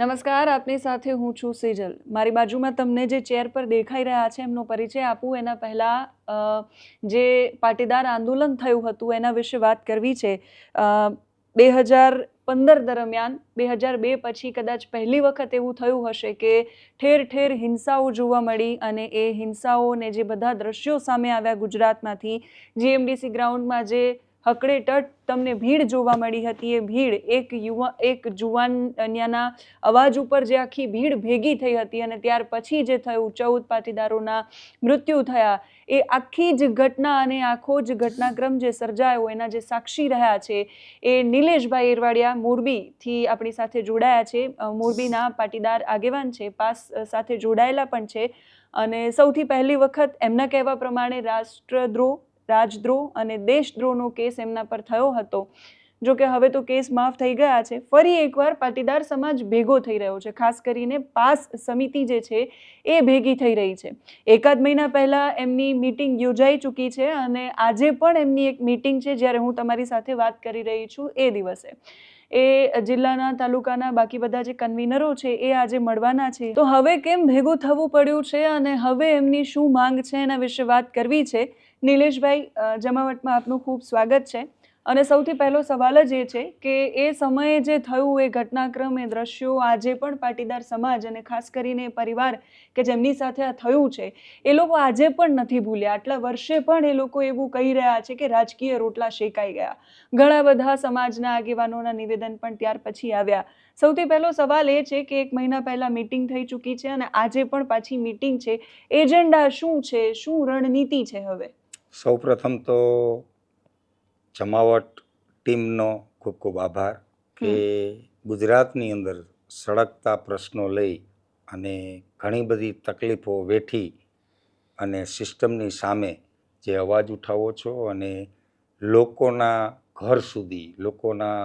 નમસ્કાર, આપની સાથે હું છું સેજલ. મારી બાજુમાં તમને જે ચેર પર દેખાઈ રહ્યા છે, એમનો પરિચય આપું. એના પહેલાં જે પાટીદાર આંદોલન થયું હતું, એના વિશે વાત કરવી છે. બે હજાર પંદર દરમિયાન, બે હજાર બે પછી કદાચ પહેલી વખત એવું થયું હશે કે ઠેર ઠેર હિંસાઓ જોવા મળી અને એ હિંસાઓને જે બધા દ્રશ્યો સામે આવ્યા ગુજરાતમાંથી, જીએમડીસી ગ્રાઉન્ડમાં જે હકડે તટ તમને ભીડ જોવા મળી હતી. એ ભીડ એક યુવા, એક જુવાન અન્યના અવાજ ઉપર જે આખી ભીડ ભેગી થઈ હતી અને ત્યાર પછી જે થયું, ચૌદ પાટીદારોના મૃત્યુ થયા. એ આખી જ ઘટના અને આખો જ ઘટનાક્રમ જે સર્જાયો, એના જે સાક્ષી રહ્યા છે, એ નિલેશભાઈ એરવાડિયા મોરબીથી આપણી સાથે જોડાયા છે. મોરબીના પાટીદાર આગેવાન છે, પાસ સાથે જોડાયેલા પણ છે. અને સૌથી પહેલી વખત એમના કહેવા પ્રમાણે રાષ્ટ્રદ્રોહ રાજદ્રોહ અને દેશદ્રોહનો કેસ એમના પર થયો હતો. જો કે હવે તો કેસ માફ થઈ ગયા છે. ફરી એકવાર પાટીદાર સમાજ ભેગો થઈ રહ્યો છે. ખાસ કરીને પાસ સમિતિ જે છે એ ભેગી થઈ રહી છે. એકાદ મહિના પહેલાં એમની મીટિંગ યોજાઈ ચૂકી છે અને આજે પણ એમની એક મિટિંગ છે જ્યારે હું તમારી સાથે વાત કરી રહી છું એ દિવસે. એ જિલ્લાના તાલુકાના બાકી બધા જે કન્વીનરો છે એ આજે મળવાના છે. તો હવે કેમ ભેગું થવું પડ્યું છે અને હવે એમની શું માંગ છે એના વિશે વાત કરવી છે? નિલેશભાઈ જમાવટમાં આપનું ખૂબ સ્વાગત છે. અને સૌથી પહેલો સવાલ જ એ છે કે એ સમયે જે થયું, એ ઘટનાક્રમ, એ દ્રશ્યો આજે પણ પાટીદાર સમાજ અને ખાસ કરીને પરિવાર કે જેમની સાથે આ થયું છે, એ લોકો આજે પણ નથી ભૂલ્યા. આટલા વર્ષે પણ એ લોકો એવું કહી રહ્યા છે કે રાજકીય રોટલા શેકાઈ ગયા. ઘણા બધા સમાજના આગેવાનોના નિવેદન પણ ત્યાર પછી આવ્યા. સૌથી પહેલો સવાલ એ છે કે એક મહિના પહેલાં મિટિંગ થઈ ચૂકી છે અને આજે પણ પાછી મીટિંગ છે. એજન્ડા શું છે? શું રણનીતિ છે હવે? સૌપ્રથમ તો જમાવટ ટીમનો ખૂબ ખૂબ આભાર કે ગુજરાતની અંદર સળગતા પ્રશ્નો લઈ અને ઘણી બધી તકલીફો વેઠી અને સિસ્ટમની સામે જે અવાજ ઉઠાવો છો અને લોકોના ઘર સુધી લોકોના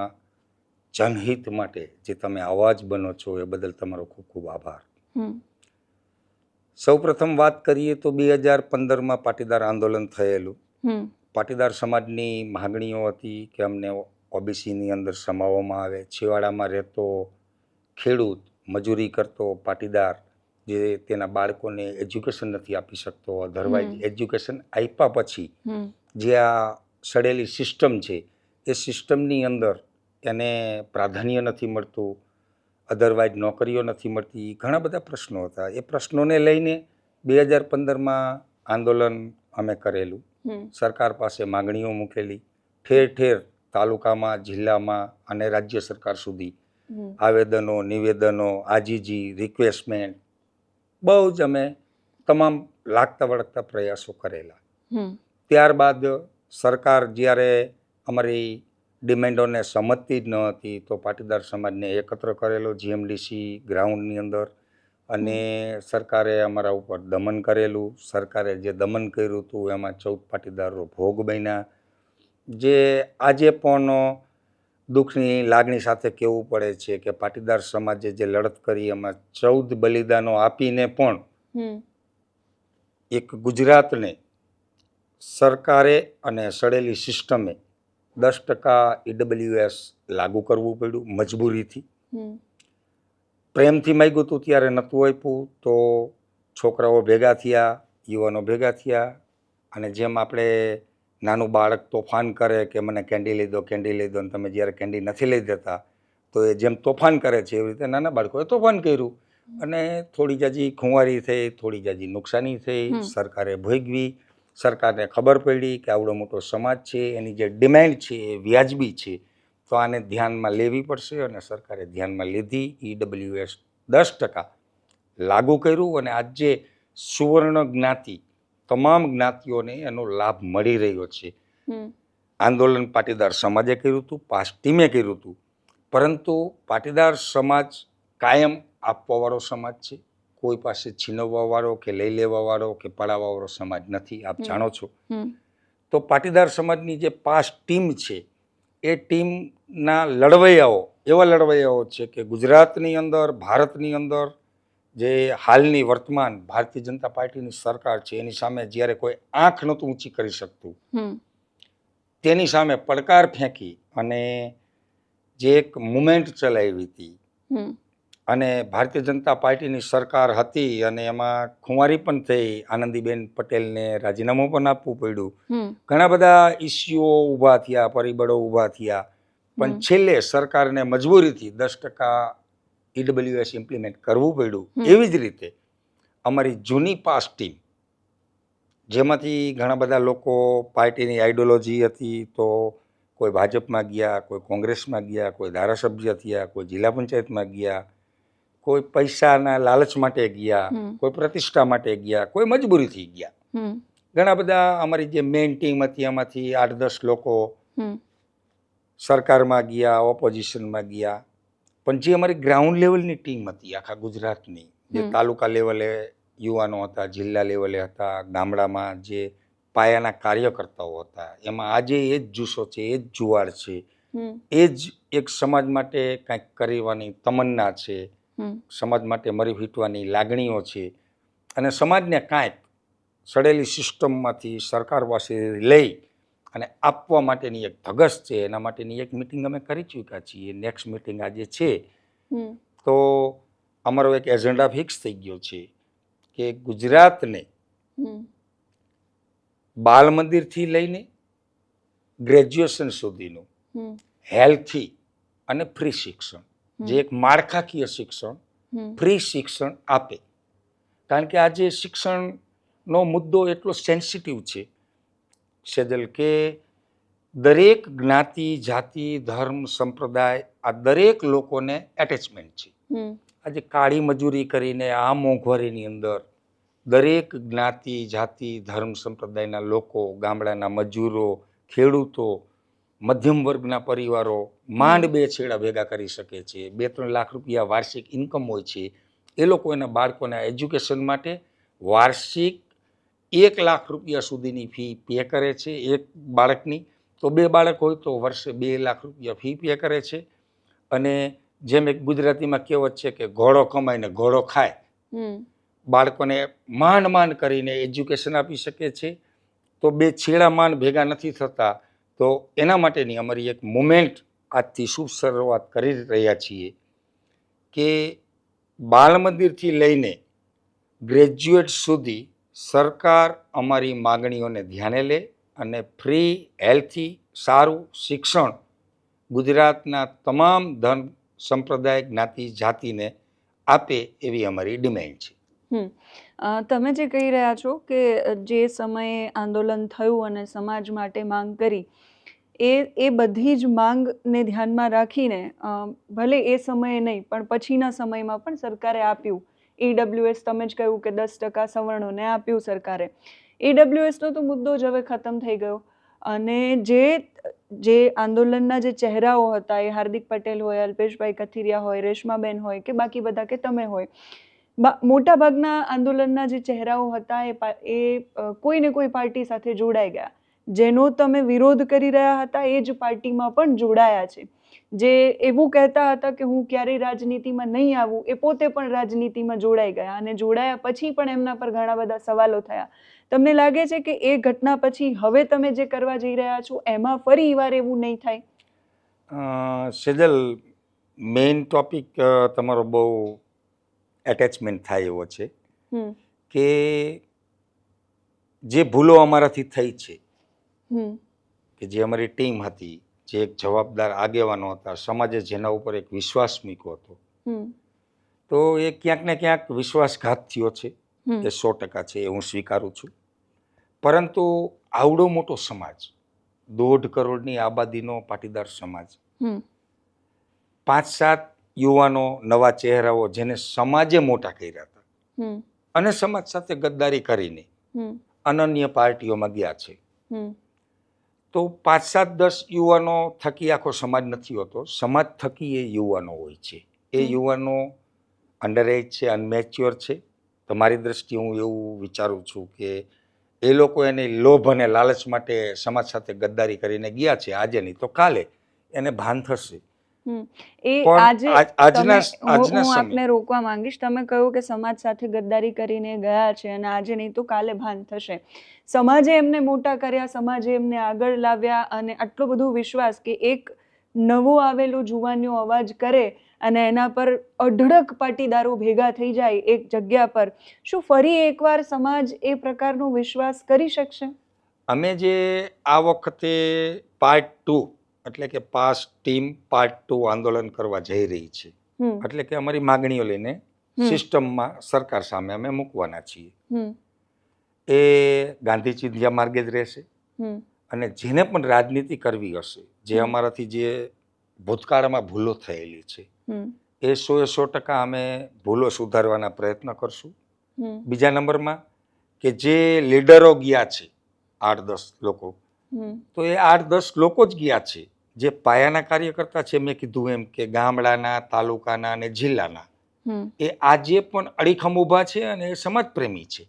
જનહિત માટે જે તમે અવાજ બનો છો એ બદલ તમારો ખૂબ ખૂબ આભાર. સૌપ્રથમ વાત કરીએ તો બે હજાર પંદરમાં પાટીદાર આંદોલન થયેલું. પાટીદાર સમાજની માગણીઓ હતી કે અમને ઓબીસીની અંદર સમાવવામાં આવે. છેવાડામાં રહેતો ખેડૂત મજૂરી કરતો પાટીદાર જે તેના બાળકોને એજ્યુકેશન નથી આપી શકતો અધરવાઇઝ એજ્યુકેશન આપ્યા પછી જે આ સડેલી સિસ્ટમ છે એ સિસ્ટમની અંદર એને પ્રાધાન્ય નથી મળતું. અધરવાઇઝ નોકરીઓ નથી મળતી. ઘણા બધા પ્રશ્નો હતા. એ પ્રશ્નોને લઈને બે હજાર પંદરમાં આંદોલન અમે કરેલું. સરકાર પાસે માગણીઓ મૂકેલી. ઠેર ઠેર તાલુકામાં જિલ્લામાં અને રાજ્ય સરકાર સુધી આવેદનો નિવેદનો આજીજી રિક્વેસ્ટમેન્ટ બહુ જ અમે તમામ લાગતા વળગતા પ્રયાસો કરેલા. ત્યારબાદ સરકાર જ્યારે અમારી ડિમાન્ડોને સમજતી જ ન હતી તો પાટીદાર સમાજને એકત્ર કરેલો જીએમડીસી ગ્રાઉન્ડની અંદર અને સરકારે અમારા ઉપર દમન કરેલું. સરકારે જે દમન કર્યું હતું એમાં ચૌદ પાટીદારો ભોગ બન્યા. જે આજે પણ દુઃખની લાગણી સાથે કહેવું પડે છે કે પાટીદાર સમાજે જે લડત કરી એમાં ચૌદ બલિદાનો આપીને પણ એક ગુજરાતને સરકારે અને સડેલી સિસ્ટમે દસ ટકા ઈડબ્લ્યુએસ લાગુ કરવું પડ્યું મજબૂરીથી. પ્રેમથી માગ્યું હતું ત્યારે નહોતું આપ્યું તો છોકરાઓ ભેગા થયા યુવાનો ભેગા થયા અને જેમ આપણે નાનું બાળક તોફાન કરે કે મને કેન્ડી લઈ દો કેન્ડી લઈ દો અને તમે જ્યારે કેન્ડી નથી લઈ દેતા તો એ જેમ તોફાન કરે છે એવી રીતે નાના બાળકોએ તોફાન કર્યું. અને થોડી જાજી ખુંવારી થઈ થોડી જાજી નુકસાની થઈ સરકારે ભોગવી સરકારને ખબર પડી કે આવડો મોટો સમાજ છે એની જે ડિમાન્ડ છે એ વ્યાજબી છે તો આને ધ્યાનમાં લેવી પડશે અને સરકારે ધ્યાનમાં લીધી. ઈડબ્લ્યુએસ દસ ટકા લાગુ કર્યું અને આજે સુવર્ણ જ્ઞાતિ તમામ જ્ઞાતિઓને એનો લાભ મળી રહ્યો છે. આંદોલન પાટીદાર સમાજે કર્યું હતું પાસ ટીમે કર્યું હતું. પરંતુ પાટીદાર સમાજ કાયમ આપવાવાળો સમાજ છે. કોઈ પાસે છીનવવાવાળો કે લઈ લેવાવાળો કે પડાવવાવાળો સમાજ નથી આપ જાણો છો? તો પાટીદાર સમાજની જે પાસ ટીમ છે એ ટીમના લડવૈયાઓ એવા લડવૈયાઓ છે કે ગુજરાતની અંદર ભારતની અંદર જે હાલની વર્તમાન ભારતીય જનતા પાર્ટીની સરકાર છે એની સામે જ્યારે કોઈ આંખ નહોતું ઊંચી કરી શકતું તેની સામે પડકાર ફેંકી અને જે એક મુમેન્ટ ચલાવી હતી અને ભારતીય જનતા પાર્ટીની સરકાર હતી અને એમાં ખુંવારી પણ થઈ. આનંદીબેન પટેલને રાજીનામું પણ આપવું પડ્યું. ઘણા બધા ઇસ્યુઓ ઊભા થયા પરિબળો ઊભા થયા. પણ. છેલ્લે સરકારને મજબૂરીથી દસ ટકા ઈડબ્લ્યુએસ ઇમ્પ્લિમેન્ટ કરવું પડ્યું. એવી જ રીતે અમારી જૂની પાસ ટીમ જેમાંથી ઘણા બધા લોકો પાર્ટીની આઈડિયોલોજી હતી તો કોઈ ભાજપમાં ગયા કોઈ કોંગ્રેસમાં ગયા કોઈ ધારાસભ્ય થયા કોઈ જિલ્લા પંચાયતમાં ગયા. કોઈ પૈસાના લાલચ માટે ગયા કોઈ પ્રતિષ્ઠા માટે ગયા કોઈ મજબૂરીથી ગયા. ઘણા બધા અમારી જે મેઇન ટીમ હતી એમાંથી આઠ દસ લોકો સરકારમાં ગયા ઓપોઝિશનમાં ગયા. પણ જે અમારી ગ્રાઉન્ડ લેવલની ટીમ હતી આખા ગુજરાતની જે તાલુકા લેવલે યુવાનો હતા જિલ્લા લેવલે હતા ગામડામાં જે પાયાના કાર્યકર્તાઓ હતા એમાં આજે એ જ જુસ્સો છે એ જ જુવાળ છે. એ જ એક સમાજ માટે કંઈક કરવાની તમન્ના છે. સમાજ માટે મરી ફીટવાની લાગણીઓ છે. અને સમાજને કાંઈક સડેલી સિસ્ટમમાંથી સરકાર પાસે લઈ અને આપવા માટેની એક ધગસ છે એના માટેની એક મિટિંગ અમે કરી ચૂક્યા છીએ. નેક્સ્ટ મિટિંગ આજે છે. તો અમારો એક એજન્ડા ફિક્સ થઈ ગયો છે કે ગુજરાતને બાલ મંદિરથી લઈને ગ્રેજ્યુએશન સુધીનું હેલ્થી અને ફ્રી શિક્ષણ. જે એક માળખાકીય શિક્ષણ ફ્રી શિક્ષણ આપે. કારણ કે આજે શિક્ષણનો મુદ્દો એટલો સેન્સિટિવ છે સેજલ કે દરેક જ્ઞાતિ જાતિ ધર્મ સંપ્રદાય આ દરેક લોકોને એટેચમેન્ટ છે. આજે કાળી મજૂરી કરીને આ મોંઘવારીની અંદર દરેક જ્ઞાતિ જાતિ ધર્મ સંપ્રદાયના લોકો ગામડાના મજૂરો ખેડૂતો મધ્યમ વર્ગના પરિવારો માંડ બે છેડા ભેગા કરી શકે છે બે ત્રણ લાખ રૂપિયા વાર્ષિક ઇન્કમ હોય છે એ લોકો એના બાળકોના એજ્યુકેશન માટે વાર્ષિક એક લાખ રૂપિયા સુધીની ફી પે કરે છે એક બાળકની. તો બે બાળક હોય તો વર્ષે બે લાખ રૂપિયા ફી પે કરે છે. અને જેમ એક ગુજરાતીમાં કહેવત છે કે ઘોડો કમાઈને ઘોડો ખાય. બાળકોને માંડ માંડ કરીને એજ્યુકેશન આપી શકે છે. તો બે છેડા માંડ ભેગા નથી થતા. તો એના માટેની અમારી એક મુમેન્ટ આજથી શુભ શરૂઆત કરી રહ્યા છીએ કે બાલમંદિરથી લઈને ગ્રેજ્યુએટ સુધી સરકાર અમારી માગણીઓને ધ્યાને લે અને ફ્રી, હેલ્થી, સારું શિક્ષણ ગુજરાતના તમામ ધન સંપ્રદાય જ્ઞાતિ જાતિને આપે એવી અમારી ડિમાન્ડ છે. તમે જે કહી રહ્યા છો કે જે સમયે આંદોલન થયું અને સમાજ માટે માંગ કરી એ એ બધી જ માંગને ધ્યાનમાં રાખીને ભલે એ સમયે નહીં, પણ પછીના સમયમાં પણ સરકારે આપ્યું. ઈડબ્લ્યુએસ તમે જ કહ્યું કે દસ ટકા સવર્ણોને આપ્યું સરકારે. ઈડબ્લ્યુએસનો તો મુદ્દો જ હવે ખતમ થઈ ગયો. અને જે જે આંદોલનના જે ચહેરાઓ હતા, એ હાર્દિક પટેલ હોય, અલ્પેશભાઈ કથિરિયા હોય, રેશમાબેન હોય કે બાકી બધા કે તમે હોય મોટાભાગના મોટા ભાગના આંદોલનના જે ચહેરાઓ હતા, એ એ કોઈને કોઈ પાર્ટી સાથે જોડાઈ ગયા. જેનો તમે વિરોધ કરી રહ્યા હતા એ જ પાર્ટીમાં પણ જોડાયા છે. જે એવું કહેતા હતા કે હું ક્યારેય રાજનીતિમાં નહીં આવું એ પોતે પણ રાજનીતિમાં જોડાઈ ગયા અને જોડાયા પછી પણ એમના પર ઘણા બધા સવાલો થયા. તમને લાગે છે કે એ ઘટના પછી હવે તમે જે કરવા જઈ રહ્યા છો એમાં ફરી વાર એવું નહીં થાય? સેજલ મેઇન ટોપિક તમારો બહુ એટેચમેન્ટ થાય એવો છે કે જે ભૂલો અમારાથી થઈ છે કે જે અમારી ટીમ હતી જે એક જવાબદાર આગેવાનો હતા સમાજે જેના ઉપર એક વિશ્વાસ મૂક્યો હતો. તો એ ક્યાંક ને ક્યાંક વિશ્વાસઘાત થયો છે એ સો ટકા છે એ હું સ્વીકારું છું. પરંતુ આવડો મોટો સમાજ દોઢ કરોડની આબાદીનો પાટીદાર સમાજ પાંચ સાત યુવાનો નવા ચહેરાઓ જેને સમાજે મોટા કર્યા હતા. અને સમાજ સાથે ગદ્દારી કરીને અનન્ય પાર્ટીઓમાં ગયા છે. તો પાંચ સાત દસ યુવાનો થકી આખો સમાજ નથી હોતો. સમાજ થકી એ યુવાનો હોય છે. એ યુવાનો અંડર એજ છે અનમેચ્યોર છે. તમારી દ્રષ્ટિએ હું એવું વિચારું છું કે એ લોકો એને લોભ અને લાલચ માટે સમાજ સાથે ગદ્દારી કરીને ગયા છે. આજે નહીં તો કાલે એને ભાન થશે. એ આજે આજના તમે- આજના હું આપને રોકવા માંગીશ તમે કહ્યું કે સમાજ સાથે ગદ્દારી કરીને ગયા છે અને આજે નહીં તો કાલે ભાન થશે. સમાજે એમને મોટા કર્યા સમાજે એમને આગળ લાવ્યા અને આટલો બધો વિશ્વાસ કે એક નવો આવેલો જુવાનનો અવાજ કરે અને એના પર અઢળક પાટીદારો ભેગા થઈ જાય એક જગ્યા પર. શું ફરી એકવાર સમાજ એ પ્રકારનો વિશ્વાસ કરી શકશે? અમે જે આ વખતે પાર્ટ ટુ એટલે કે પાસ ટીમ પાર્ટ ટુ આંદોલન કરવા જઈ રહી છે. એટલે કે અમારી માગણીઓ લઈને. સિસ્ટમમાં સરકાર સામે અમે મૂકવાના છીએ. એ ગાંધી ચિંધ્યા માર્ગે જ રહેશે. અને જેને પણ રાજનીતિ કરવી હશે જે અમારાથી જે ભૂતકાળમાં ભૂલો થયેલી છે એ સો એ સો ટકા અમે ભૂલો સુધારવાના પ્રયત્ન કરશું. બીજા નંબરમાં કે જે લીડરો ગયા છે આઠ દસ લોકો તો એ આઠ દસ લોકો જ ગયા છે. જે પાયાના કાર્યકર્તા છે મેં કીધું એમ કે ગામડાના તાલુકાના અને જિલ્લાના એ આજે પણ અડીખમ ઊભા છે અને એ સમાજપ્રેમી છે.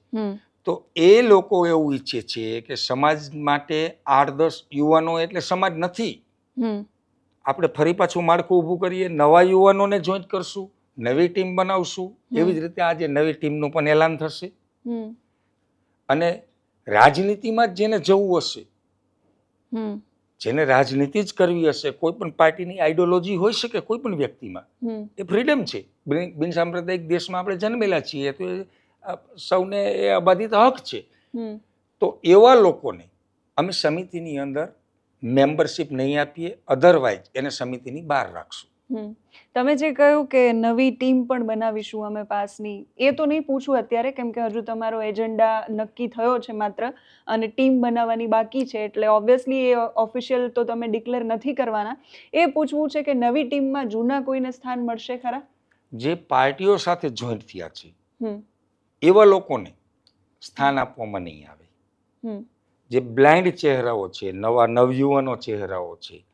તો એ લોકો એવું ઈચ્છે છે કે સમાજ માટે આઠ દસ યુવાનો એટલે સમાજ નથી. આપણે ફરી પાછું માળખું ઊભું કરીએ નવા યુવાનોને જોઈન્ટ કરશું નવી ટીમ બનાવશું. એવી જ રીતે આજે નવી ટીમનું પણ એલાન થશે. અને રાજનીતિમાં જ જેને જવું હશે હમ. જેને રાજનીતિ જ કરવી હશે કોઈ પણ પાર્ટીની આઈડિયોલોજી હોઈ શકે કોઈ પણ વ્યક્તિમાં એ ફ્રીડમ છે. બિન સાંપ્રદાયિક દેશમાં આપણે જન્મેલા છીએ તો સૌને એ અબાધિત હક છે. તો એવા લોકોને અમે સમિતિની અંદર મેમ્બરશિપ નહીં આપીએ અધરવાઇઝ એને સમિતિની બહાર રાખશું. તમે જે કહ્યું કે નવી ટીમ પણ બનાવીશું અમે પાસની એ તો નહીં પૂછું અત્યારે કેમ કે હજુ તમારો એજન્ડા નક્કી થયો છે માત્ર અને ટીમ બનાવવાની બાકી છે એટલે ઓબ્વિયસલી એ ઓફિશિયલ તો તમે ડિક્લેર નથી કરવાના. એ પૂછવું છે કે નવી ટીમમાં જૂના કોઈને સ્થાન મળશે ખરા? જે પાર્ટીઓ સાથે જોઈન્ટ થયા છે એવા લોકોને સ્થાન આપવામાં નહીં આવે. જે બ્લાઇન્ડ ચહેરાઓ છે નવા નવયુવાનો ચહેરાઓ છે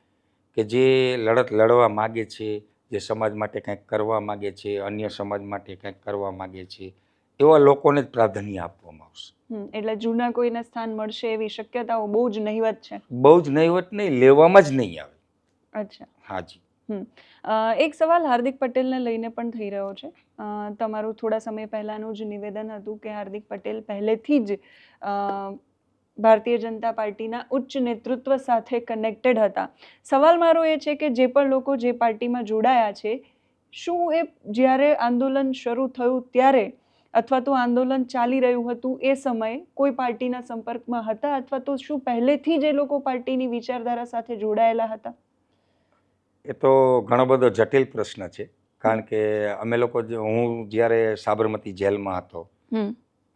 કે જે લડત લડવા માગે છે જે સમાજ માટે કંઈક કરવા માગે છે અન્ય સમાજ માટે કંઈક કરવા માગે છે એવા લોકોને જ પ્રાધાન્ય આપવામાં આવશે. એટલે જૂના કોઈને સ્થાન મળશે એવી શક્યતાઓ બહુ જ નહિવત છે. બહુ જ નહીવત નહીં લેવામાં જ નહીં આવે. અચ્છા. હાજી એક સવાલ હાર્દિક પટેલને લઈને પણ થઈ રહ્યો છે. તમારું થોડા સમય પહેલાંનું જ નિવેદન હતું કે હાર્દિક પટેલ પહેલેથી જ ભારતીય જનતા પાર્ટીના ઉચ્ચ નેતૃત્વ સાથે કનેક્ટેડ હતા. સવાલ મારો એ છે કે જે પણ લોકો જે પાર્ટીમાં જોડાયા છે શું એ જ્યારે આંદોલન શરૂ થયું ત્યારે અથવા તો આંદોલન ચાલી રહ્યું હતું એ સમયે કોઈ પાર્ટીના સંપર્કમાં હતા અથવા તો શું પહેલેથી જ એ લોકો પાર્ટીની વિચારધારા સાથે જોડાયેલા હતા? એ તો ઘણો બધો જટિલ પ્રશ્ન છે. કારણ કે અમે લોકો હું જ્યારે સાબરમતી જેલમાં હતો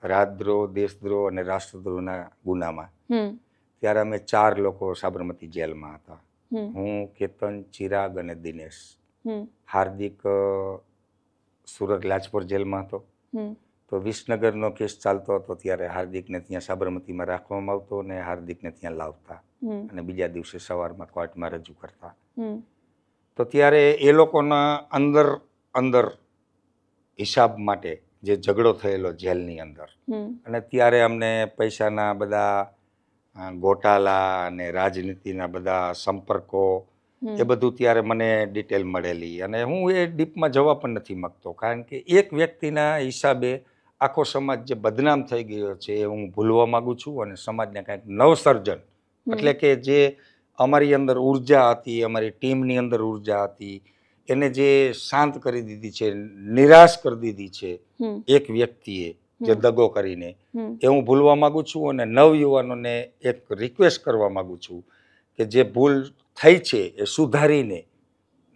રાજદ્રોહ દેશદ્રોહ અને રાષ્ટ્રદ્રોહના ગુનામાં. ત્યારે અમે ચાર લોકો સાબરમતી જેલમાં હતા. હું કેતન ચિરાગ અને દિનેશ. હાર્દિક સુરત લાજપોર જેલમાં હતો. તો વિસનગરનો કેસ ચાલતો હતો ત્યારે હાર્દિકને ત્યાં સાબરમતીમાં રાખવામાં આવતો અને હાર્દિકને ત્યાં લાવતા. અને બીજા દિવસે સવારમાં કોર્ટમાં રજૂ કરતા. તો ત્યારે એ લોકોના અંદર અંદર હિસાબ માટે જે ઝઘડો થયેલો જેલની અંદર. અને ત્યારે અમને પૈસાના બધા ગોટાલા અને રાજનીતિના બધા સંપર્કો એ બધું ત્યારે મને ડિટેલ મળેલી. અને હું એ ડીપમાં જવા પણ નથી માગતો. કારણ કે એક વ્યક્તિના હિસાબે આખો સમાજ જે બદનામ થઈ ગયો છે એ હું ભૂલવા માગું છું અને સમાજને કાંઈક નવસર્જન એટલે કે જે અમારી અંદર ઊર્જા હતી અમારી ટીમની અંદર ઊર્જા હતી એને જે શાંત કરી દીધી છે નિરાશ કરી દીધી છે એક વ્યક્તિએ જે દગો કરીને એ હું ભૂલવા માંગુ છું અને નવયુવાનોને એક રિક્વેસ્ટ કરવા માંગુ છું કે જે ભૂલ થઈ છે એ સુધારીને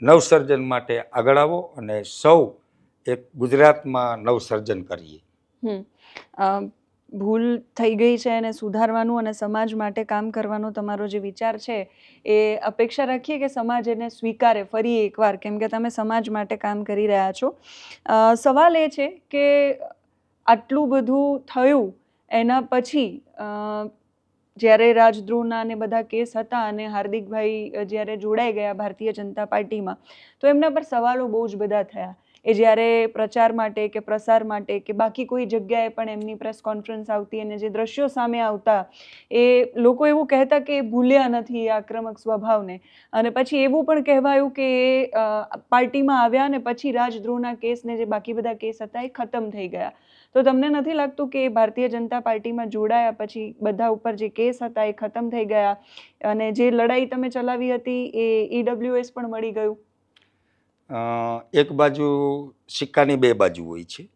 નવસર્જન માટે આગળ આવો અને સૌ એક ગુજરાતમાં નવસર્જન કરીએ. ભૂલ થઈ ગઈ છે એને સુધારવાનું અને સમાજ માટે કામ કરવાનો તમારો જે વિચાર છે, એ અપેક્ષા રાખીએ કે સમાજ એને સ્વીકારે ફરી એકવાર, કેમ કે તમે સમાજ માટે કામ કરી રહ્યા છો. સવાલ એ છે કે આટલું બધું થયું, એના પછી જ્યારે રાજદ્રોહના ને બધા કેસ હતા અને હાર્દિકભાઈ જ્યારે જોડાઈ ગયા ભારતીય જનતા પાર્ટીમાં, તો એમના પર સવાલો બહુ જ બધા થયા. એ જ્યારે પ્રચાર માટે કે પ્રસાર માટે કે બાકી કોઈ જગ્યાએ પણ એમની પ્રેસ કોન્ફરન્સ આવતી અને જે દ્રશ્યો સામે આવતા, એ લોકો એવું કહેતા કે એ ભૂલ્યા નથી આક્રમક સ્વભાવને. અને પછી એવું પણ કહેવાયું કે એ પાર્ટીમાં આવ્યા અને પછી રાજદ્રોહના કેસને જે બાકી બધા કેસ હતા એ ખતમ થઈ ગયા. તો તમને નથી લાગતું કે ભારતીય જનતા પાર્ટીમાં જોડાયા પછી બધા ઉપર જે કેસ હતા એ ખતમ થઈ ગયા? અને જે લડાઈ તમે ચલાવી હતી એ ઈડબ્લ્યુએસ પણ મળી ગયું? એક બાજુ સિક્કાની બે બાજુ હોય છે.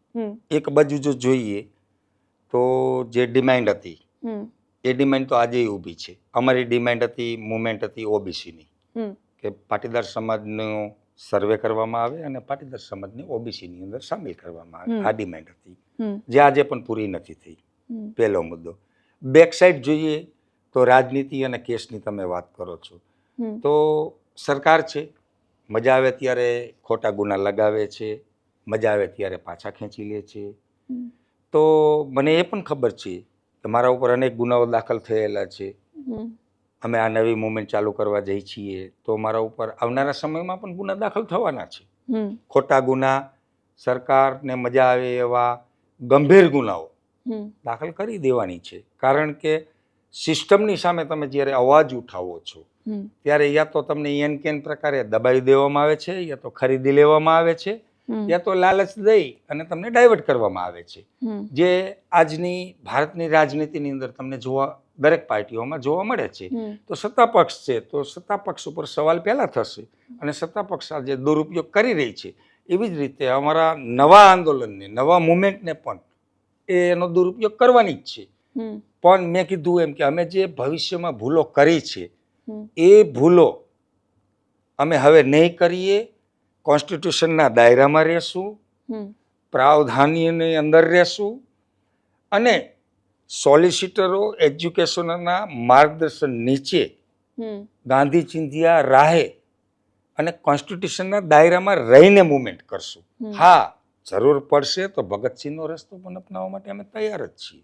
એક બાજુ જો જોઈએ તો જે ડિમાન્ડ હતી એ ડિમાન્ડ તો આજે ઊભી છે. અમારી ડિમાન્ડ હતી મુવમેન્ટ હતી ઓબીસીની. કે પાટીદાર સમાજનો સર્વે કરવામાં આવે અને પાટીદાર સમાજને ઓબીસીની અંદર સામેલ કરવામાં આવે. આ ડિમાન્ડ હતી. જે આજે પણ પૂરી નથી થઈ. પહેલો મુદ્દો. બેક સાઈડ જોઈએ તો રાજનીતિ અને કેસની તમે વાત કરો છો. તો સરકાર છે મજા આવે ત્યારે ખોટા ગુના લગાવે છે મજા આવે ત્યારે પાછા ખેંચી લે છે. તો મને એ પણ ખબર છે કે મારા ઉપર અનેક ગુનાઓ દાખલ થયેલા છે. અમે આ નવી મુવમેન્ટ ચાલુ કરવા જઈ છીએ તો મારા ઉપર આવનારા સમયમાં પણ ગુના દાખલ થવાના છે. ખોટા ગુના સરકારને મજા આવે એવા ગંભીર ગુનાઓ દાખલ કરી દેવાની છે. કારણ કે સિસ્ટમની સામે તમે જ્યારે અવાજ ઉઠાવો છો ત્યારે યા તો તમને એન કેન પ્રકારે દબાવી દેવામાં આવે છે યા તો ખરીદી લેવામાં આવે છે યા તો લાલચ દઈ અને તમને ડાયવર્ટ કરવામાં આવે છે. જે આજની ભારતની રાજનીતિની અંદર તમને જોવા દરેક પાર્ટીઓમાં જોવા મળે છે. તો સત્તા પક્ષ છે તો સત્તા પક્ષ ઉપર સવાલ પહેલા થશે અને સત્તા પક્ષ આ જે દુરુપયોગ કરી રહી છે એવી જ રીતે અમારા નવા આંદોલનને નવા મુવમેન્ટને પણ એનો દુરુપયોગ કરવાની જ છે. પણ મેં કીધું એમ કે અમે જે ભવિષ્યમાં ભૂલો કરી છે એ ભૂલો અમે હવે નહીં કરીએ કોન્સ્ટિટ્યુશનના દાયરામાં રહેશું પ્રાવધાનની અંદર રહેશું અને સોલિસિટરો એજ્યુકેશનના માર્ગદર્શન નીચે ગાંધી ચિંધિયા રાહે અને કોન્સ્ટિટ્યુશનના દાયરામાં રહીને મુવમેન્ટ કરશું. હા જરૂર પડશે તો ભગતસિંહનો રસ્તો પણ અપનાવવા માટે અમે તૈયાર જ છીએ.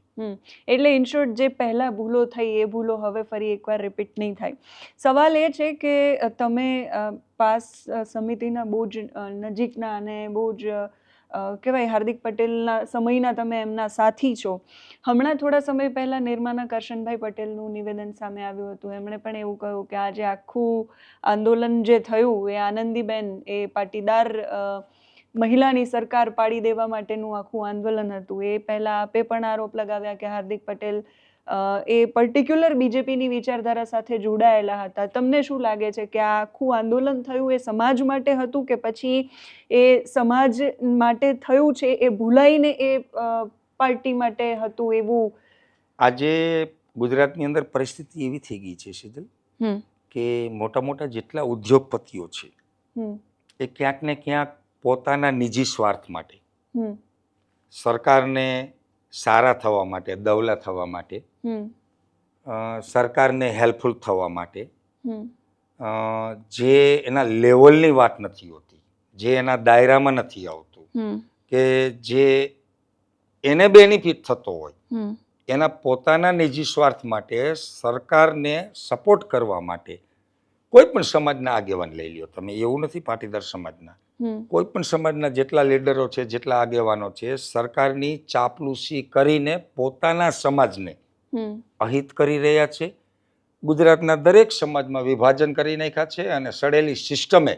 એટલે ઇન શોર્ટ જે પહેલાં ભૂલો થઈ, એ ભૂલો હવે ફરી એકવાર રિપીટ નહીં થાય. સવાલ એ છે કે તમે પાસ સમિતિના બહુ જ નજીકના અને બહુ જ કહેવાય હાર્દિક પટેલના, સમયના તમે એમના સાથી છો. હમણાં થોડા સમય પહેલાં નિર્માના કરશનભાઈ પટેલનું નિવેદન સામે આવ્યું હતું. એમણે પણ એવું કહ્યું કે આજે આખું આંદોલન જે થયું, એ આનંદીબેન, એ પાટીદાર મહિલાની સરકાર પાડી દેવા માટેનું આખું આંદોલન હતું. એ પહેલાં આપે પણ આરોપ લગાવ્યા કે હાર્દિક પટેલ એ પર્ટિક્યુલર બીજેપીની વિચારધારા સાથે જોડાયેલા હતા. તમને શું લાગે છે કે આ આખું આંદોલન થયું એ સમાજ માટે હતું કે પછી એ સમાજ માટે થયું છે? એ ભૂલાઈને એ પાર્ટી માટે હતું એવું? આજે ગુજરાતની અંદર પરિસ્થિતિ એવી થઈ ગઈ છે શીતલ હમ. કે મોટા મોટા જેટલા ઉદ્યોગપતિઓ છે એ ક્યાંક ને ક્યાંક પોતાના નિજી સ્વાર્થ માટે. સરકારને સારા થવા માટે દવલા થવા માટે સરકારને હેલ્પફુલ થવા માટે જે એના લેવલની વાત નથી હોતી જે એના દાયરામાં નથી આવતું કે જે એને બેનિફિટ થતો હોય એના પોતાના નિજી સ્વાર્થ માટે સરકારને સપોર્ટ કરવા માટે કોઈ પણ સમાજના આગેવાન લઈ લ્યો તમે એવું નથી પાટીદાર સમાજના. કોઈ પણ સમાજના જેટલા લીડરો છે જેટલા આગેવાનો છે સરકારની ચાપલુસી કરીને પોતાના સમાજને અહિત કરી રહ્યા છે. ગુજરાતના દરેક સમાજમાં વિભાજન કરી નાખ્યા છે અને સડેલી સિસ્ટમે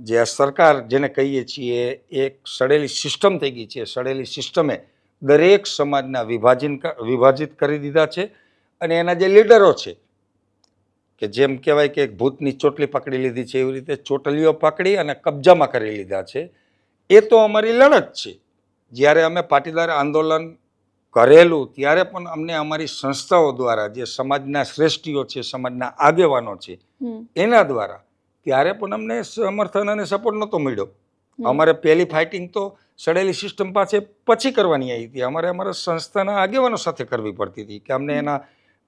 જે આ સરકાર જેને કહીએ છીએ એક સડેલી સિસ્ટમ થઈ ગઈ છે. સડેલી સિસ્ટમે દરેક સમાજના વિભાજન વિભાજિત કરી દીધા છે અને એના જે લીડરો છે કે જેમ કહેવાય કે એક ભૂતની ચોટલી પકડી લીધી છે એવી રીતે ચોટલીઓ પકડી અને કબજામાં કરી લીધા છે. એ તો અમારી લડત છે. જ્યારે અમે પાટીદાર આંદોલન કરેલું ત્યારે પણ અમને અમારી સંસ્થાઓ દ્વારા જે સમાજના શ્રેષ્ઠીઓ છે સમાજના આગેવાનો છે એના દ્વારા ત્યારે પણ અમને સમર્થન અને સપોર્ટ નહોતો મળ્યો. અમારે પહેલી ફાઇટિંગ તો સડેલી સિસ્ટમ પાસે પછી કરવાની આવી હતી. અમારે અમારા સંસ્થાના આગેવાનો સાથે કરવી પડતી હતી કે અમને એના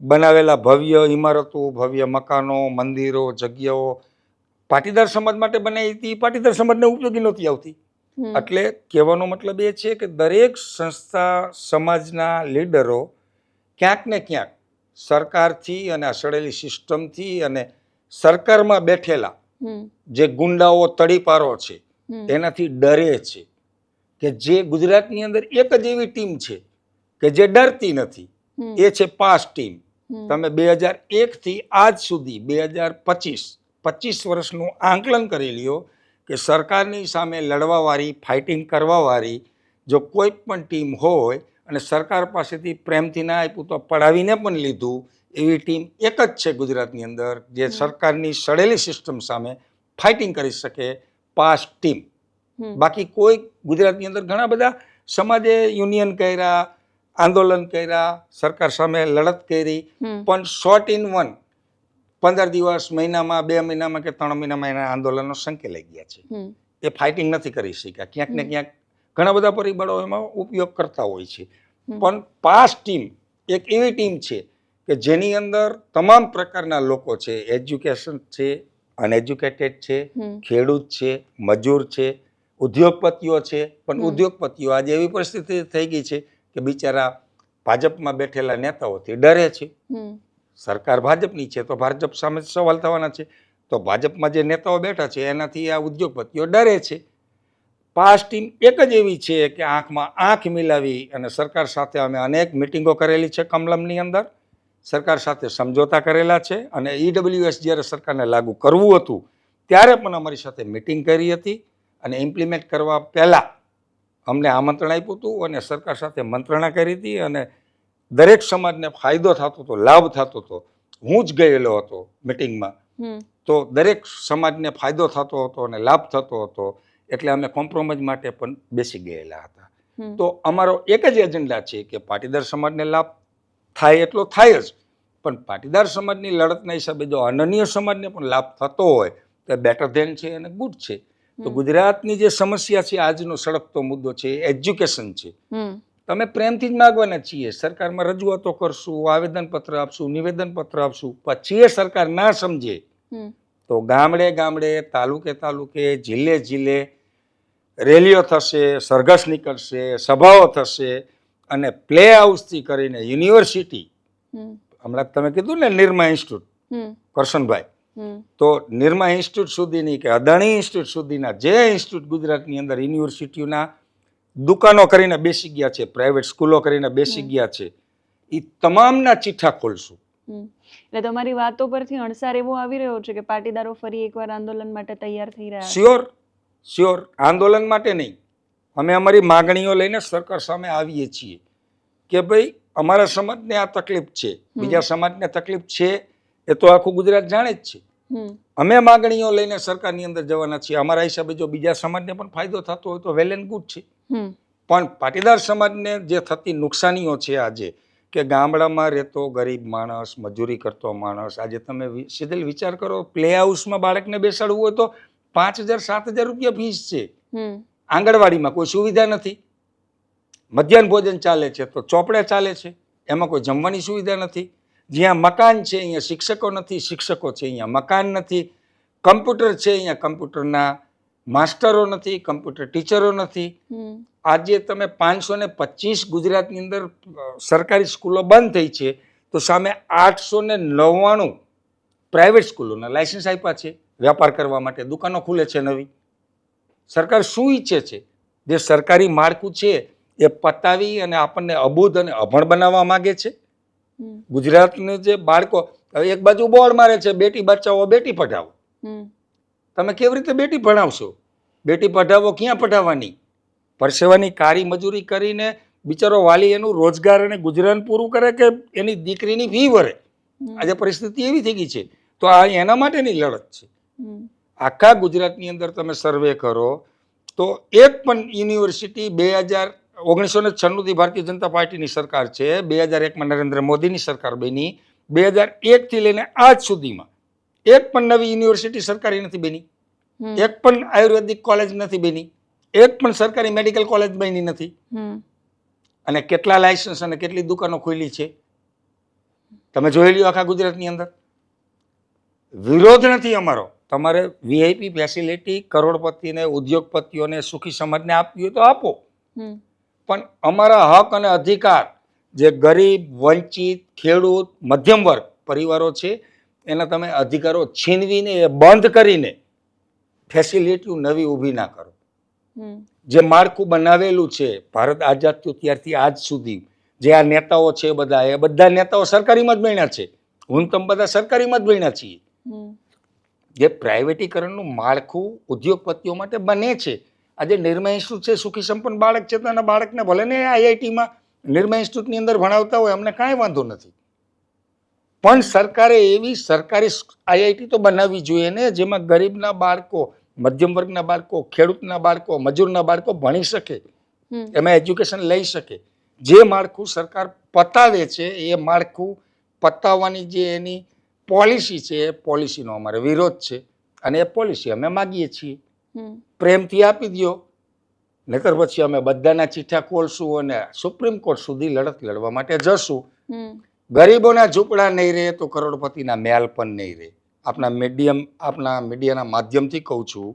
બનાવેલા ભવ્ય ઇમારતો ભવ્ય મકાનો મંદિરો જગ્યાઓ. પાટીદાર સમાજ માટે બનાવી હતી. પાટીદાર સમાજને ઉપયોગી નહોતી આવતી. એટલે કહેવાનો મતલબ એ છે કે દરેક સંસ્થા સમાજના લીડરો ક્યાંક ને ક્યાંક સરકારથી અને આ સડેલી સિસ્ટમથી અને સરકારમાં બેઠેલા જે ગુંડાઓ તડીપારો છે એનાથી ડરે છે કે જે ગુજરાતની અંદર એક જ એવી ટીમ છે કે જે ડરતી નથી. એ છે પાસ ટીમ. તમે બે હજાર એકથી આજ સુધી બે હજાર પચીસ પચીસ વર્ષનું આંકલન કરી લ્યો કે સરકારની સામે લડવાવાળી ફાઇટિંગ કરવાવાળી જો કોઈ પણ ટીમ હોય અને સરકાર પાસેથી પ્રેમથી ના આપ્યું તો પડાવીને પણ લીધું એવી ટીમ એક જ છે ગુજરાતની અંદર જે સરકારની સડેલી સિસ્ટમ સામે ફાઇટિંગ કરી શકે પાસ ટીમ બાકી કોઈ ગુજરાતની અંદર ઘણા બધા સમાજે યુનિયન કર્યા આંદોલન કર્યા સરકાર સામે લડત કરી પણ શોર્ટ ઇન વન પંદર દિવસ મહિનામાં બે મહિનામાં કે ત્રણ મહિનામાં એના આંદોલનો સંકેલાઈ ગયા છે. એ ફાઇટિંગ નથી કરી શક્યા. ક્યાંક ને ક્યાંક ઘણા બધા પરિબળો એમાં ઉપયોગ કરતા હોય છે. પણ પાસ ટીમ એક એવી ટીમ છે કે જેની અંદર તમામ પ્રકારના લોકો છે એજ્યુકેશન છે અનએજ્યુકેટેડ છે ખેડૂત છે મજૂર છે ઉદ્યોગપતિઓ છે પણ ઉદ્યોગપતિઓ આજે એવી પરિસ્થિતિ થઈ ગઈ છે કે બિચારા ભાજપમાં બેઠેલા નેતાઓથી ડરે છે. સરકાર ભાજપની છે તો ભાજપ સામે સવાલ થવાના છે. તો ભાજપમાં જે નેતાઓ બેઠા છે એનાથી આ ઉદ્યોગપતિઓ ડરે છે. પાસ ટીમ એક જ એવી છે કે આંખમાં આંખ મિલાવી અને સરકાર સાથે અમે અનેક મિટિંગો કરેલી છે કમલમની અંદર. સરકાર સાથે સમજોતા કરેલા છે અને ઈડબ્લ્યુએસ જ્યારે સરકારને લાગુ કરવું હતું ત્યારે પણ અમારી સાથે મિટિંગ કરી હતી અને ઇમ્પ્લિમેન્ટ કરવા પહેલાં અમને આમંત્રણ આપ્યું હતું અને સરકાર સાથે મંત્રણા કરી હતી અને દરેક સમાજને ફાયદો થતો હતો લાભ થતો હતો. હું જ ગયેલો હતો મિટિંગમાં. તો દરેક સમાજને ફાયદો થતો હતો અને લાભ થતો હતો. એટલે અમે કોમ્પ્રોમાઇઝ માટે પણ બેસી ગયેલા હતા. તો અમારો એક જ એજન્ડા છે કે પાટીદાર સમાજને લાભ થાય એટલો થાય જ. પણ પાટીદાર સમાજની લડતના હિસાબે જો અનન્ય સમાજને પણ લાભ થતો હોય તો બેટર ધેન છે અને ગુડ છે. તો. ગુજરાતની જે સમસ્યા છે આજનો સળગતો મુદ્દો છે એજ્યુકેશન છે. તમે પ્રેમથી જ માગવાના છીએ સરકારમાં રજૂઆતો કરશું આવેદનપત્ર આપશું નિવેદનપત્ર આપશું પછી એ સરકાર ના સમજે. તો ગામડે ગામડે તાલુકે તાલુકે જિલ્લે જિલ્લે રેલીઓ થશે સરઘસ નીકળશે સભાઓ થશે અને પ્લે હાઉસથી કરીને યુનિવર્સિટી. હમણાં તમે કીધું ને નિરમા ઇન્સ્ટિટ્યૂટ. કરશનભાઈ. તો નિર્મા ઇન્સ્ટિટ્યૂટ સુધીની કે અદાણી ઇન્સ્ટિટ્યૂટ સુધીના જે ઇન્સ્ટિટ્યૂટ ગુજરાતની અંદર યુનિવર્સિટીઓના દુકાનો કરીને બેસી ગયા છે પ્રાઇવેટ સ્કૂલો કરીને બેસી ગયા છે એ તમામના ચિઠ્ઠા ખોલશું. એટલે તમારી વાતો પરથી અણસાર એવો આવી રહ્યો છે કે પાટીદારો ફરી એકવાર આંદોલન માટે તૈયાર થઈ રહ્યા શ્યોર શ્યોર આંદોલન માટે નહીં. અમે અમારી માગણીઓ લઈને સરકાર સામે આવીએ છીએ કે ભાઈ અમારા સમાજને આ તકલીફ છે. બીજા સમાજને તકલીફ છે એ તો આખું ગુજરાત જાણે જ છે. અમે માગણીઓ લઈને સરકારની અંદર જવાના છીએ. અમારા હિસાબે જો બીજા સમાજને પણ ફાયદો થતો હોય તો વેલ એન્ડ ગુડ છે. પણ પાટીદાર સમાજને જે થતી નુકસાનીઓ છે આજે કે ગામડામાં રહેતો ગરીબ માણસ મજૂરી કરતો માણસ આજે તમે સીધેલ વિચાર કરો પ્લે હાઉસમાં બાળકને બેસાડવું હોય તો પાંચ હજાર સાત હજાર રૂપિયા ફીસ છે. આંગણવાડીમાં કોઈ સુવિધા નથી. મધ્યાહન ભોજન ચાલે છે તો ચોપડે ચાલે છે. એમાં કોઈ જમવાની સુવિધા નથી. જ્યાં મકાન છે અહીંયા શિક્ષકો નથી શિક્ષકો છે અહીંયા મકાન નથી કમ્પ્યુટર છે અહીંયા કમ્પ્યુટરના માસ્ટરો નથી કમ્પ્યુટર ટીચરો નથી. આજે તમે પાંચસો ને પચીસ ગુજરાતની અંદર સરકારી સ્કૂલો બંધ થઈ છે તો સામે આઠસો ને નવ્વાણું પ્રાઇવેટ સ્કૂલોના લાઇસન્સ આપ્યા છે વ્યાપાર કરવા માટે દુકાનો ખુલે છે નવી. સરકાર શું ઈચ્છે છે? જે સરકારી માળખું છે એ પતાવી અને આપણને અબૂધ અને અભણ બનાવવા માગે છે. ગુજરાતને જે બાળકો હવે એક બાજુ બોર્ડ મારે છે બેટી બચાવો બેટી પઢાવો. તમે કેવી રીતે બેટી ભણાવશો? બેટી પઢાવો ક્યાં પઢાવવાની? પરસેવાની કારી મજૂરી કરીને બિચારો વાલી એનું રોજગાર અને ગુજરાન પૂરું કરે કે એની દીકરીની ફી ભરે? આજે પરિસ્થિતિ એવી થઈ ગઈ છે. તો આ એના માટેની લડત છે. આખા ગુજરાતની અંદર તમે સર્વે કરો તો એક પણ યુનિવર્સિટી બે હજાર ઓગણીસો ને છન્નુંથી ભારતીય જનતા પાર્ટીની સરકાર છે બે હજાર એકમાં નરેન્દ્ર મોદીની સરકાર બની બે હજાર એકથી લઈને આજ સુધીમાં એક પણ નવી યુનિવર્સિટી સરકારી નથી બની એક પણ આયુર્વેદિક કોલેજ નથી બની એક પણ સરકારી મેડિકલ કોલેજ બની નથી. અને કેટલા લાયસન્સ અને કેટલી દુકાનો ખોલી છે? તમે જોઈ લ્યો આખા ગુજરાતની અંદર. વિરોધ નથી અમારો. તમારે વીઆઈપી ફેસિલિટી કરોડપતિને ઉદ્યોગપતિઓને સુખી સમાજને આપવી હોય તો આપો. પણ અમારા હક અને અધિકાર જે ગરીબ વંચિત ખેડૂત મધ્યમ વર્ગ પરિવારો છે એના તમે અધિકારો છીનવીને એ બંધ કરીને ફેસિલિટીઓ નવી ઊભી ના કરો. જે માળખું બનાવેલું છે ભારત આઝાદ થયું ત્યારથી આજ સુધી જે આ નેતાઓ છે બધા એ બધા નેતાઓ સરકારીમાં જ બન્યા છે. હું તમે બધા સરકારીમાં જ બન્યા છીએ. જે પ્રાઇવેટીકરણનું માળખું ઉદ્યોગપતિઓ માટે બને છે આજે નિર્મય ઇન્સ્ટિટ્યૂટ છે સુખી સંપન્ન બાળક છે તો એના બાળકને ભલે ને આઈઆઈટીમાં નિર્મય ઇન્સ્ટિટ્યૂટની અંદર ભણાવતા હોય અમને કાંઈ વાંધો નથી. પણ સરકારે એવી સરકારી આઈઆઈટી તો બનાવવી જોઈએ ને જેમાં ગરીબના બાળકો મધ્યમ વર્ગના બાળકો ખેડૂતના બાળકો મજૂરના બાળકો ભણી શકે એમાં એજ્યુકેશન લઈ શકે. જે માળખું સરકાર પતાવે છે એ માળખું પતાવવાની જે એની પોલિસી છે એ પોલિસીનો અમારે વિરોધ છે અને એ પોલિસી અમે માગીએ છીએ. પ્રેમથી આપી દો નહીતર પછી અમે બધાના ચીઠા ખોલશું અને સુપ્રીમ કોર્ટ સુધી લડત લડવા માટે જશું. ગરીબોના ઝૂંપડા નહીં રહે તો કરોડપતિના મહેલ પણ નહીં રહે. આપણા મીડિયમ આપણા મીડિયાના માધ્યમથી કહું છું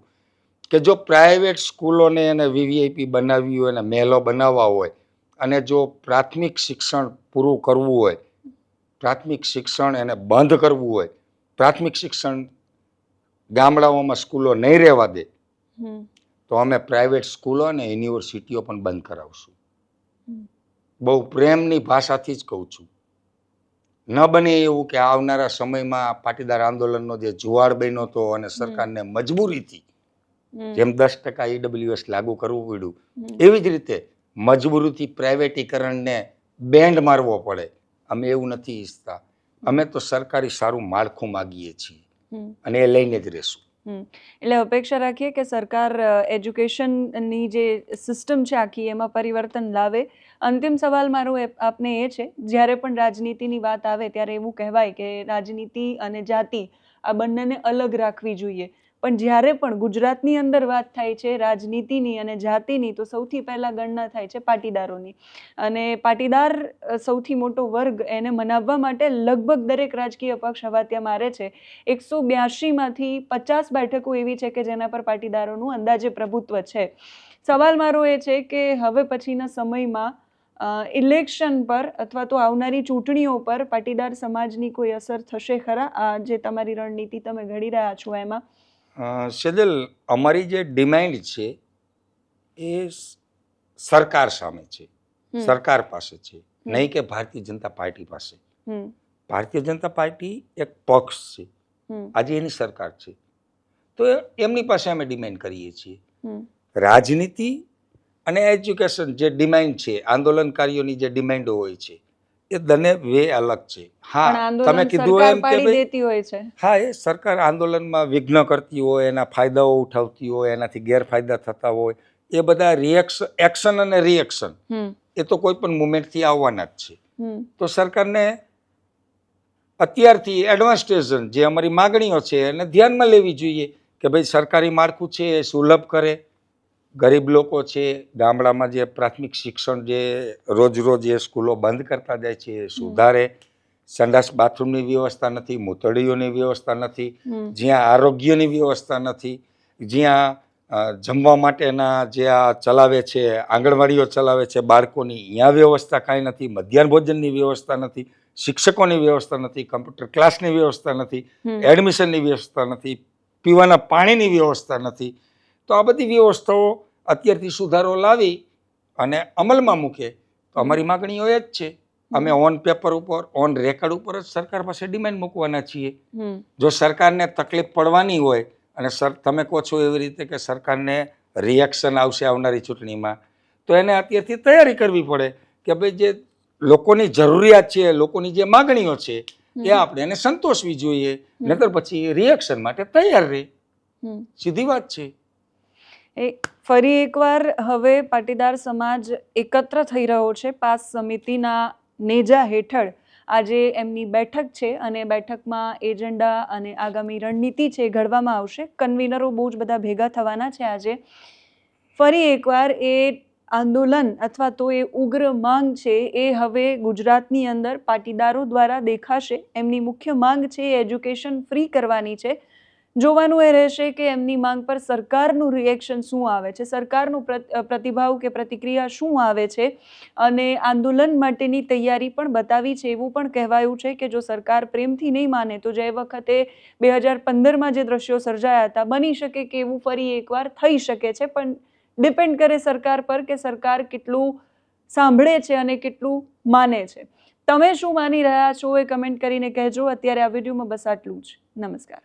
કે જો પ્રાઇવેટ સ્કૂલોને એને વીવીઆઈપી બનાવવી હોય અને મહેલો બનાવવા હોય અને જો પ્રાથમિક શિક્ષણ પૂરું કરવું હોય પ્રાથમિક શિક્ષણ એને બંધ કરવું હોય પ્રાથમિક શિક્ષણ ગામડાઓમાં સ્કૂલો નહીં રહેવા દે તો અમે પ્રાઇવેટ સ્કૂલો અને યુનિવર્સિટીઓ પણ બંધ કરાવશું. બહુ પ્રેમની ભાષાથી જ કહું છું. ન બને એવું કે આવનારા સમયમાં પાટીદાર આંદોલનનો જે જુવાળ બન્યો હતો અને સરકારને મજબૂરીથી જેમ દસ ટકા ઈડબ્લ્યુએસ લાગુ કરવું પડ્યું એવી જ રીતે મજબૂરીથી પ્રાઇવેટીકરણને બેન્ડ મારવો પડે. અમે એવું નથી ઈચ્છતા. અમે તો સરકારી સારું માળખું માગીએ છીએ. અને એ લઈને જ રહેશું. એટલે અપેક્ષા રાખીએ કે સરકાર એજ્યુકેશનની જે સિસ્ટમ છે આખી, એમાં પરિવર્તન લાવે. અંતિમ સવાલ મારો આપને એ છે, જ્યારે પણ રાજનીતિની વાત આવે ત્યારે એવું કહેવાય કે રાજનીતિ અને જાતિ આ બંનેને અલગ રાખવી જોઈએ. પણ જ્યારે પણ ગુજરાતની અંદર વાત થાય છે, રાજનીતિની અને જાતિની, તો સૌથી પહેલાં ગણના થાય છે પાટીદારોની. અને પાટીદાર સૌથી મોટો વર્ગ એને મનાવવા માટે લગભગ દરેક રાજકીય પક્ષ હવાત્યા મારે છે. એકસો બ્યાસીમાંથી પચાસ બેઠકો એવી છે કે જેના પર પાટીદારોનું અંદાજે પ્રભુત્વ છે. સવાલ મારો એ છે કે હવે પછીના સમયમાં ઇલેક્શન પર અથવા તો આવનારી ચૂંટણીઓ પર પાટીદાર સમાજની કોઈ અસર થશે ખરા? આ જે તમારી રણનીતિ તમે ઘડી રહ્યા છો એમાં? સેજલ અમારી જે ડિમાન્ડ છે એ સરકાર સામે છે. સરકાર પાસે છે. નહીં કે ભારતીય જનતા પાર્ટી પાસે. ભારતીય જનતા પાર્ટી એક પક્ષ છે. આજે એની સરકાર છે. તો એમની પાસે અમે ડિમાન્ડ કરીએ છીએ. રાજનીતિ અને એજ્યુકેશન જે ડિમાન્ડ છે આંદોલનકારીઓની જે ડિમાન્ડો હોય છે એ દને વે અલગ છે. હા તમે કીધું એમ કે દેતી હોય છે. હા એ સરકાર આંદોલનમાં વિઘ્ન કરતી હોય એના ફાયદાઓ ઉઠાવતી હોય એનાથી ગેરફાયદા થતા હોય એ બધા રિએક્શન એક્શન અને રિએક્શન એ તો કોઈ પણ મુમેન્ટથી આવવાના જ છે. તો સરકારને અત્યારથી એડવાન્સટેશન જે અમારી માગણીઓ છે એને ધ્યાનમાં લેવી જોઈએ કે ભાઈ સરકારી માળખું છે એ સુલભ કરે ગરીબ લોકો છે ગામડામાં જે પ્રાથમિક શિક્ષણ જે રોજ રોજ એ સ્કૂલો બંધ કરતા જાય છે એ સુધારે. સંડાસ બાથરૂમની વ્યવસ્થા નથી મૂતળીઓની વ્યવસ્થા નથી જ્યાં આરોગ્યની વ્યવસ્થા નથી જ્યાં જમવા માટેના જે આ ચલાવે છે આંગણવાડીઓ ચલાવે છે બાળકોની અહીંયા વ્યવસ્થા કાંઈ નથી મધ્યાહન ભોજનની વ્યવસ્થા નથી શિક્ષકોની વ્યવસ્થા નથી કમ્પ્યુટર ક્લાસની વ્યવસ્થા નથી એડમિશનની વ્યવસ્થા નથી પીવાના પાણીની વ્યવસ્થા નથી તો આ બધી વ્યવસ્થાઓ અત્યારથી સુધારો લાવી અને અમલમાં મૂકે. તો અમારી માગણીઓ એ જ છે. અમે ઓન પેપર ઉપર ઓન રેકર્ડ ઉપર જ સરકાર પાસે ડિમાન્ડ મૂકવાના છીએ. જો સરકારને તકલીફ પડવાની હોય અને સર તમે કહો છો એવી રીતે કે સરકારને રિએક્શન આવશે આવનારી ચૂંટણીમાં તો એને અત્યારથી તૈયારી કરવી પડે કે ભાઈ જે લોકોની જરૂરિયાત છે લોકોની જે માગણીઓ છે એ આપણે એને સંતોષવી જોઈએ. નહીતર પછી રિએક્શન માટે તૈયાર રહે. સીધી વાત છે. એ ફરી એકવાર હવે પાટીદાર સમાજ એકત્ર થઈ રહ્યો છે. પાસ સમિતિના નેજા હેઠળ આજે એમની બેઠક છે અને બેઠકમાં એજન્ડા અને આગામી રણનીતિ છે ઘડવામાં આવશે. કન્વીનરો બહુ જ બધા ભેગા થવાના છે આજે. ફરી એકવાર એ આંદોલન અથવા તો એ ઉગ્ર માંગ છે એ હવે ગુજરાતની અંદર પાટીદારો દ્વારા દેખાશે. એમની મુખ્ય માંગ છે એ એજ્યુકેશન ફ્રી કરવાની છે. જોવાનું એ રહેશે કે એમની માંગ પર સરકારનું રિએક્શન શું આવે છે? સરકારનું પ્રતિભાવ કે પ્રતિક્રિયા શું આવે છે? અને આંદોલન માટેની તૈયારી પણ બતાવી છે એવું પણ કહેવાયું છે કે જો સરકાર પ્રેમથી નહીં માને તો જે વખતે બે હજાર પંદરમાં જે દ્રશ્યો સર્જાયા હતા, બની શકે કે એવું ફરી એકવાર થઈ શકે છે, પણ ડિપેન્ડ કરે સરકાર પર કે સરકાર કેટલું સાંભળે છે અને કેટલું માને છે. તમે શું માની રહ્યા છો એ કમેન્ટ કરીને કહેજો. અત્યારે આ વિડીયોમાં બસ આટલું જ. નમસ્કાર.